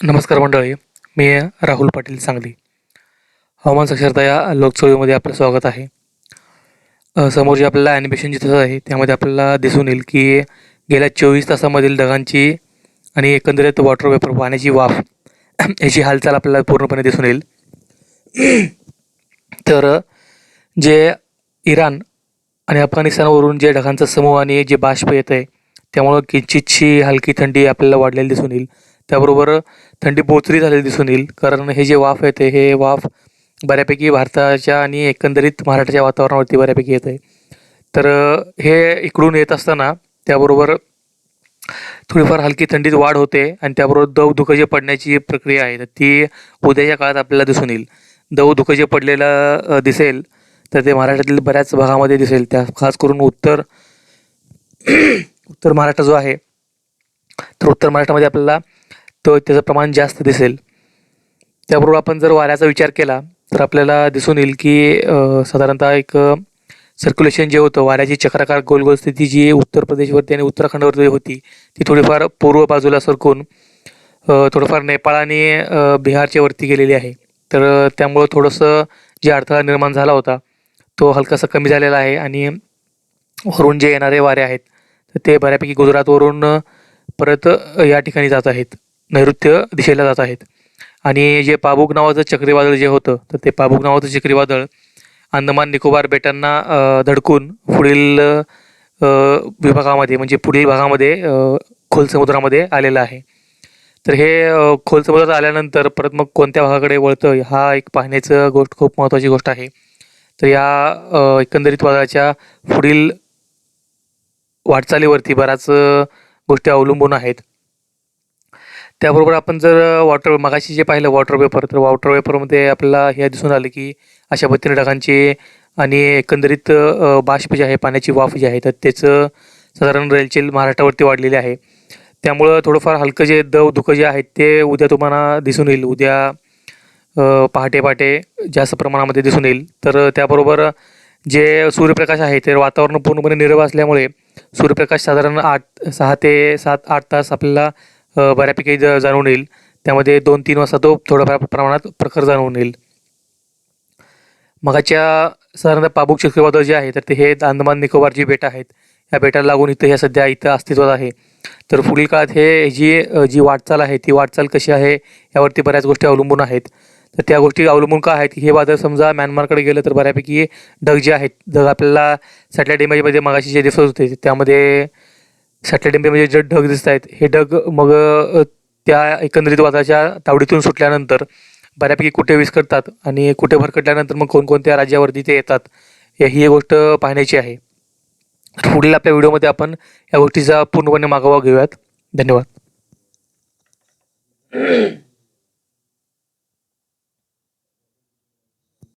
नमस्कार मंडळी मी राहुल पाटील सांगली. हवामान साक्षरता या लोकसभेमध्ये आपलं स्वागत आहे. समोर जे आपल्याला ॲनिमेशन जिथं आहे त्यामध्ये आपल्याला दिसून येईल की गेल्या चोवीस तासामधील ढगांची आणि एकंदरीत वॉटर वेपर पाण्याची वाफ याची हालचाल आपल्याला पूर्णपणे दिसून येईल. तर जे इराण आणि अफगाणिस्तानवरून जे ढगांचा समूह आणि जे बाष्प येत आहे त्यामुळं किंचितशी हलकी थंडी आपल्याला वाढलेली दिसून येईल. त्याबरोबर थंडी बोचरी झालेली दिसून येईल. कारण हे जे वाफ येते हे वाफ बऱ्यापैकी भारताच्या आणि एकंदरीत महाराष्ट्राच्या वातावरणावरती बऱ्यापैकी येत आहे तर हे इकडून येत असताना त्याबरोबर थोडीफार हलकी थंडीत वाढ होते आणि त्याबरोबर दव दुखजे पडण्याची प्रक्रिया आहे तर ती उद्याच्या काळात आपल्याला दिसून येईल. दव दुखजे पडलेलं दिसेल तर ते महाराष्ट्रातील बऱ्याच भागामध्ये दिसेल. त्या खास करून उत्तर उत्तर महाराष्ट्र जो आहे तर उत्तर महाराष्ट्रामध्ये आपल्याला तो त्याचं प्रमाण जास्त दिसेल. त्याबरोबर आपण जर वाऱ्याचा विचार केला तर आपल्याला दिसून येईल की साधारणतः एक सर्क्युलेशन जे होतं वाऱ्याची चक्राकार गोल गोल स्थिती जी उत्तर प्रदेशवरती आणि उत्तराखंडवरती होती ती थोडीफार पूर्व बाजूला सरकून थोडंफार नेपाळ आणि बिहारच्या वरती गेलेली आहे. तर त्यामुळं थोडंसं जे अडथळा निर्माण झाला होता तो हलकासा कमी झालेला आहे आणि वरून जे येणारे वारे आहेत तर ते बऱ्यापैकी गुजरातवरून परत या ठिकाणी जात आहेत. नैऋत्य दिशेला जात आहेत. आणि जे पाबुक नावाचं चक्रीवादळ जे होतं तर ते पाबुक नावाचं चक्रीवादळ अंदमान निकोबार बेटांना धडकून पुढील विभागामध्ये म्हणजे पुढील भागामध्ये खोल समुद्रामध्ये आलेलं आहे. तर हे खोल समुद्रात आल्यानंतर परत मग कोणत्या भागाकडे वळतं हा एक पाहण्याचं गोष्ट खूप महत्त्वाची गोष्ट आहे. तर या एकंदरीत वादळाच्या पुढील वाटचालीवरती बऱ्याच गोष्टी अवलंबून आहेत. त्याबरोबर आपण जर वॉटर मगाशी जे पाहिलं वॉटर वेपर तर वॉटर वेपरमध्ये आपल्याला हे दिसून आलं की अशा पद्धतीने ढगांचे आणि एकंदरीत बाष्प जे आहे पाण्याची वाफ जी आहे तर त्याचं साधारण रेलचेल महाराष्ट्रावरती वाढलेली आहे. त्यामुळं थोडंफार हलकं जे दव धुकं जे आहेत ते उद्या तुम्हाला दिसून येईल. उद्या पहाटे पहाटे जास्त प्रमाणामध्ये दिसून येईल. तर त्याबरोबर जे सूर्यप्रकाश आहे ते वातावरण पूर्णपणे निरव असल्यामुळे सूर्यप्रकाश साधारण आठ सहा ते सात आठ तास आपल्याला बऱ्यापैकी ज जाणून येईल. त्यामध्ये दोन तीन वाजता तो थोड्याफार प्रमाणात प्रखर जाणून येईल. मगाच्या साधारणतः पाबुक चक्रीवादळ जे आहे तर ते हे अंदमान निकोबार जी बेट आहेत. या बेटाला लागून इथं ह्या सध्या इथं अस्तित्वात आहे. तर पुढील काळात हे जी जी वाटचाल आहे ती वाटचाल कशी आहे यावरती बऱ्याच गोष्टी अवलंबून आहेत. तर त्या गोष्टी अवलंबून का आहेत? की हे वादळ समजा म्यानमारकडे गेलं तर बऱ्यापैकी ढग जे आहेत ढग आपल्याला सॅटेलाईट इमेजमध्ये मगाशी जे दिसत होते त्यामध्ये सॅटेलाईट म्हणजे जे ढग दिसत आहेत हे ढग मग त्या एकंदरीत वादाच्या तावडीतून सुटल्यानंतर बऱ्यापैकी कुठे विस्कटतात आणि कुठे भरकटल्यानंतर मग कोणकोणत्या राज्यावरती ते येतात ही ही गोष्ट पाहण्याची आहे. पुढील आपल्या व्हिडिओमध्ये आपण या गोष्टीचा पूर्णपणे मागोवा घेऊयात. धन्यवाद.